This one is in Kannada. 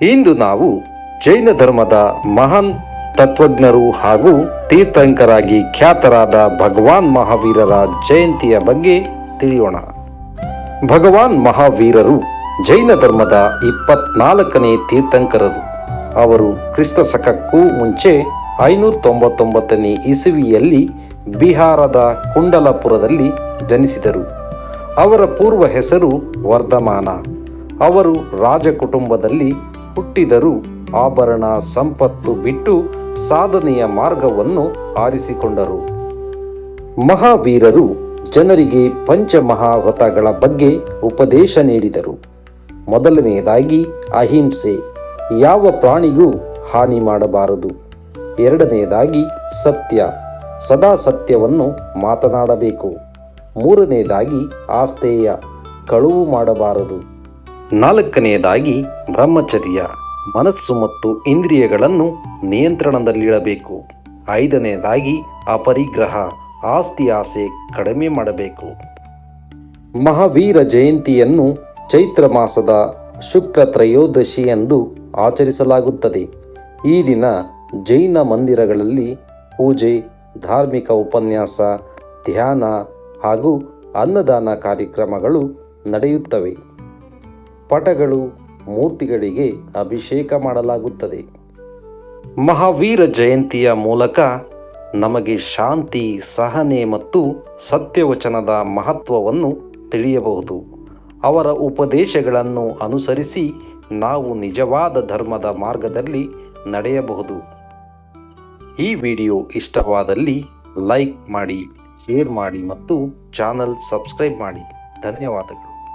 ಇಂದು ನಾವು ಜೈನ ಧರ್ಮದ ಮಹಾನ್ ತತ್ವಜ್ಞರು ಹಾಗೂ ತೀರ್ಥಂಕರಾಗಿ ಖ್ಯಾತರಾದ ಭಗವಾನ್ ಮಹಾವೀರರ ಜಯಂತಿಯ ಬಗ್ಗೆ ತಿಳಿಯೋಣ. ಭಗವಾನ್ ಮಹಾವೀರರು ಜೈನ ಧರ್ಮದ ಇಪ್ಪತ್ನಾಲ್ಕನೇ ತೀರ್ಥಂಕರರು. ಅವರು ಕ್ರಿಸ್ತ ಶಕಕ್ಕೂ ಮುಂಚೆ ಐನೂರ ತೊಂಬತ್ತೊಂಬತ್ತನೇ ಇಸುವಿಯಲ್ಲಿ ಬಿಹಾರದ ಕುಂಡಲಪುರದಲ್ಲಿ ಜನಿಸಿದರು. ಅವರ ಪೂರ್ವ ಹೆಸರು ವರ್ಧಮಾನ. ಅವರು ರಾಜ ಕುಟುಂಬದಲ್ಲಿ ಹುಟ್ಟಿದರೂ ಆಭರಣ ಸಂಪತ್ತು ಬಿಟ್ಟು ಸಾಧನೆಯ ಮಾರ್ಗವನ್ನು ಆರಿಸಿಕೊಂಡರು. ಮಹಾವೀರರು ಜನರಿಗೆ ಪಂಚಮಹಾವತಗಳ ಬಗ್ಗೆ ಉಪದೇಶ ನೀಡಿದರು. ಮೊದಲನೆಯದಾಗಿ ಅಹಿಂಸೆ. ಯಾವ ಪ್ರಾಣಿಗೂ ಹಾನಿ ಮಾಡಬಾರದು. ಎರಡನೆಯದಾಗಿ ಸತ್ಯ. ಸದಾ ಸತ್ಯವನ್ನು ಮಾತನಾಡಬೇಕು. ಮೂರನೆಯದಾಗಿ ಆಸ್ತೇಯ ಕಳುವು ಮಾಡಬಾರದು. ನಾಲ್ಕನೆಯದಾಗಿ ಬ್ರಹ್ಮಚರ್ಯ, ಮನಸ್ಸು ಮತ್ತು ಇಂದ್ರಿಯಗಳನ್ನು ನಿಯಂತ್ರಣದಲ್ಲಿಡಬೇಕು. ಐದನೆಯದಾಗಿ ಅಪರಿಗ್ರಹ, ಆಸ್ತಿ ಆಸೆ ಕಡಿಮೆ ಮಾಡಬೇಕು. ಮಹಾವೀರ ಜಯಂತಿಯನ್ನು ಚೈತ್ರ ಮಾಸದ ಶುಕ್ರ ತ್ರಯೋದಶಿ ಎಂದು ಆಚರಿಸಲಾಗುತ್ತದೆ. ಈ ದಿನ ಜೈನ ಮಂದಿರಗಳಲ್ಲಿ ಪೂಜೆ, ಧಾರ್ಮಿಕ ಉಪನ್ಯಾಸ, ಧ್ಯಾನ ಹಾಗೂ ಅನ್ನದಾನ ಕಾರ್ಯಕ್ರಮಗಳು ನಡೆಯುತ್ತವೆ. ಪಟಗಳು ಮೂರ್ತಿಗಳಿಗೆ ಅಭಿಷೇಕ ಮಾಡಲಾಗುತ್ತದೆ. ಮಹಾವೀರ ಜಯಂತಿಯ ಮೂಲಕ ನಮಗೆ ಶಾಂತಿ, ಸಹನೆ ಮತ್ತು ಸತ್ಯವಚನದ ಮಹತ್ವವನ್ನು ತಿಳಿಯಬಹುದು. ಅವರ ಉಪದೇಶಗಳನ್ನು ಅನುಸರಿಸಿ ನಾವು ನಿಜವಾದ ಧರ್ಮದ ಮಾರ್ಗದಲ್ಲಿ ನಡೆಯಬಹುದು. ಈ ವಿಡಿಯೋ ಇಷ್ಟವಾದಲ್ಲಿ ಲೈಕ್ ಮಾಡಿ, ಶೇರ್ ಮಾಡಿ ಮತ್ತು ಚಾನಲ್ ಸಬ್ಸ್ಕ್ರೈಬ್ ಮಾಡಿ. ಧನ್ಯವಾದಗಳು.